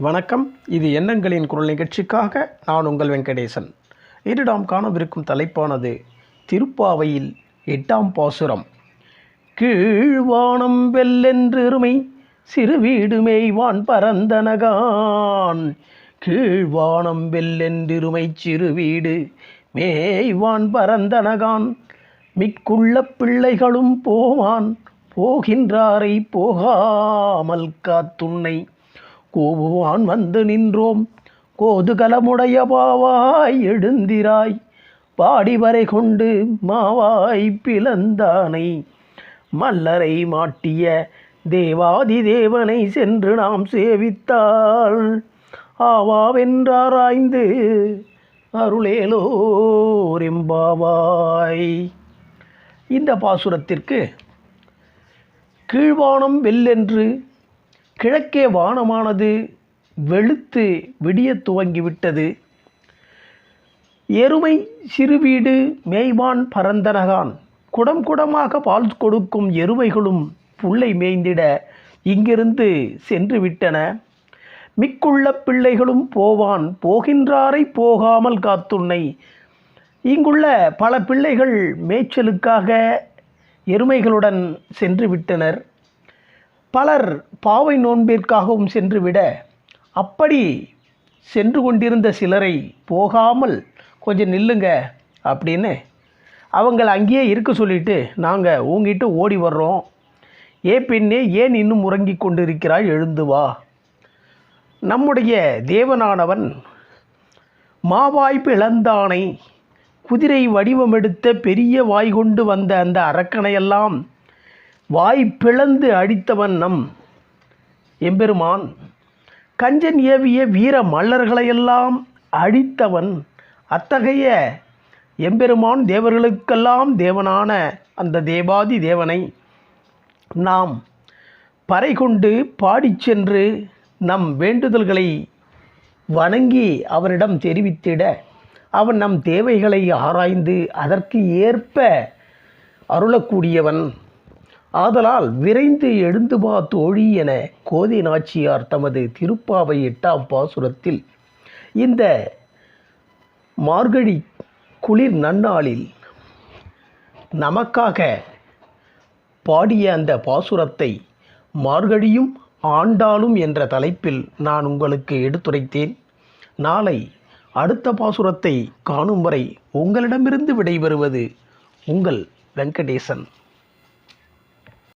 வணக்கம். இது எண்ணங்களின் குரல் நிகழ்ச்சிக்காக நான் உங்கள் வெங்கடேசன். இன்று நாம் காணவிருக்கும் தலைப்பானது திருப்பாவையில் எட்டாம் பாசுரம். கீழ்வானம் வெல்லென்றிருமை சிறு வீடு மேய்வான் பரந்தனகான். கீழ்வானம் வெல்லென்றிருமை சிறு வீடு மேய்வான் பரந்தனகான். மிக்குள்ள பிள்ளைகளும் போவான் போகின்றாரை போகாமல் காத்துன்னை கூவுவான் வந்து நின்றோம். கோதுகலமுடைய பாவாய் எழுந்திராய். பாடிவரை கொண்டு மாவாய் பிளந்தானை. மல்லரை மாட்டிய தேவாதி தேவனை சென்று நாம் சேவித்தாள். ஆவாவென்றாராய்ந்து அருளேலோரெம்பாவாய். இந்த பாசுரத்திற்கு கீழ்வானம் வெல்லென்று கிழக்கே வானமானது வெளுத்து விடிய துவங்கிவிட்டது. எருமை சிறுவீடு மேய்வான் பரந்தனகான். குடம் குடமாக பால் கொடுக்கும் எருமைகளும் புல்லை மேய்ந்திட இங்கிருந்து சென்று விட்டன மிக்குள்ள பிள்ளைகளும் போவான் போகின்றாரை போகாமல் காத்துன்னை. இங்குள்ள பல பிள்ளைகள் மேய்ச்சலுக்காக எருமைகளுடன் சென்று விட்டனர் பலர் பாவை நோன்பிற்காகவும் சென்றுவிட அப்படி சென்று கொண்டிருந்த சிலரை போகாமல் கொஞ்சம் நில்லுங்க அப்படின்னு அவங்கள அங்கேயே இருக்க சொல்லிட்டு நாங்கள் ஊங்கிட்டு ஓடி வர்றோம். ஏ பெண்ணே ஏன் இன்னும் உறங்கி கொண்டிருக்கிறாய்? எழுந்து வா. நம்முடைய தேவனானவன் மாவாய்ப்பு இழந்தானை குதிரை வடிவமெடுத்த பெரிய வாய் கொண்டு வந்த அந்த அரக்கனையெல்லாம் வாய் பிளந்து அடித்தவன் நம் எம்பெருமான். கஞ்சன் ஏவிய வீர மல்லர்களையெல்லாம் அழித்தவன் அத்தகைய எம்பெருமான் தேவர்களுக்கெல்லாம் தேவனான அந்த தேவாதி தேவனை நாம் பறை கொண்டு பாடிச் சென்று நம் வேண்டுதல்களை வணங்கி அவரிடம் தெரிவித்திட அவன் நம் தேவைகளை ஆராய்ந்து அதற்கு ஏற்ப அருளக்கூடியவன். ஆதலால் விரைந்து எழுந்து வா தோழி என கோதை நாச்சியார் தமது திருப்பாவை எட்டாம் பாசுரத்தில் இந்த மார்கழி குளிர் நன்னாளில் நமக்காக பாடிய அந்த பாசுரத்தை மார்கழியும் ஆண்டாளும் என்ற தலைப்பில் நான் உங்களுக்கு எடுத்துரைத்தேன். நாளை அடுத்த பாசுரத்தை காணும் வரை உங்களிடமிருந்து விடைபெறுவது உங்கள் வெங்கடேசன்.